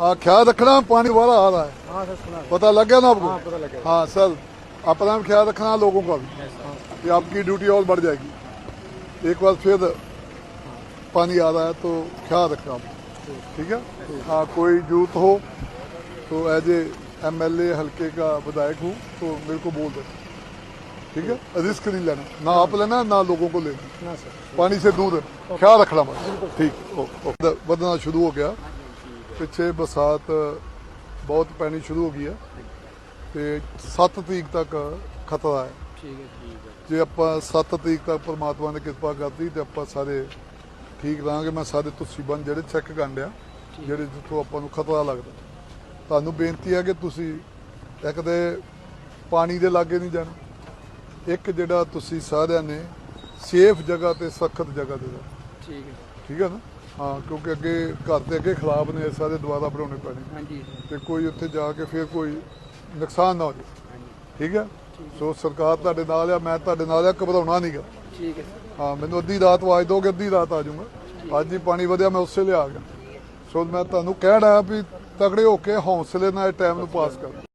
हाँ ख्याल रखना पानी वाला आ रहा है हाँ सर सुना पता लग गया ना आपको हाँ पता लग गया हाँ सर अपना भी ख्याल रखना लोगों का भी कि आपकी ड्यूटी और बढ़ जाएगी एक बार फिर पानी आ रहा है तो ख्याल रखना आप ठीक है हाँ कोई जूत हो तो एज ए एम हल्के का विधायक हूँ तो मेरे को बोल दो ठीक है रिस्क नहीं लेना ना आप लेना ना लोगों को लेना पानी से दूर ख्याल रखना बस ठीक बदना शुरू हो गया ਪਿੱਛੇ ਬਰਸਾਤ ਬਹੁਤ ਪੈਣੀ ਸ਼ੁਰੂ ਹੋ ਗਈ ਹੈ ਤੇ 7 ਤਰੀਕ ਤੱਕ ਖਤਰਾ ਹੈ। ਜੇ ਆਪਾਂ 7 ਤਰੀਕ ਤੱਕ ਪਰਮਾਤਮਾ ਨੇ ਕਿਰਪਾ ਕਰਦੀ ਤੇ ਆਪਾਂ ਸਾਰੇ ਠੀਕ ਰਾਂਗੇ ਮੈਂ ਸਾਰੇ ਤੁਸੀਂ ਬੰਦ ਜਿਹੜੇ ਚੈੱਕ ਕਰਨ ਆ ਜਿਹੜੇ ਜਿੱਥੋਂ ਆਪਾਂ ਨੂੰ ਖਤਰਾ ਲੱਗਦਾ। ਤੁਹਾਨੂੰ ਬੇਨਤੀ ਹੈ ਕਿ ਤੁਸੀਂ ਇੱਕ ਦੇ ਪਾਣੀ ਦੇ ਲਾਗੇ ਨਹੀਂ ਜਾਣਾ ਇੱਕ ਜਿਹੜਾ ਤੁਸੀਂ ਸਾਰਿਆਂ ਨੇ ਸੇਫ ਜਗ੍ਹਾ ਤੇ ਸਖਤ ਜਗ੍ਹਾ ਤੇ ਜਾਣਾ। ਠੀਕ ਹੈ। ਠੀਕ ਹੈ ਨਾ? ਹਾਂ ਕਿਉਂਕਿ ਅੱਗੇ ਘਰ ਦੇ ਅੱਗੇ ਖਿਲਾਫ ਨੇ ਸਾਰੇ ਦੁਬਾਰਾ ਬਣਾਉਣੇ ਪੈਣੇ। ਹਾਂਜੀ। ਤੇ ਕੋਈ ਉੱਥੇ ਜਾ ਕੇ ਫਿਰ ਕੋਈ ਨੁਕਸਾਨ ਨਾ ਹੋ ਜਾਵੇ। ਠੀਕ ਹੈ? ਸੋ ਸਰਕਾਰ ਤੁਹਾਡੇ ਨਾਲ ਆ ਮੈਂ ਤੁਹਾਡੇ ਨਾਲ ਆ ਘਬਰਾਉਣਾ ਨਹੀਂਗਾ ਠੀਕ ਹੈ। ਹਾਂ ਮੈਨੂੰ ਅੱਧੀ ਰਾਤ ਵਾਜ ਦੋਗੇ ਅੱਧੀ ਰਾਤ ਆ ਜਾਊਂਗਾ। ਅੱਜ ਹੀ ਪਾਣੀ ਵਧਿਆ ਮੈਂ ਉਸੇ ਲਈ ਆ ਗਿਆ। ਸੋ ਮੈਂ ਤੁਹਾਨੂੰ ਕਹਿਣਾ ਵੀ ਤਗੜੇ ਹੋ ਕੇ ਹੌਸਲੇ ਨਾਲ ਇਹ ਟਾਈਮ ਨੂੰ ਪਾਸ ਕਰੋ।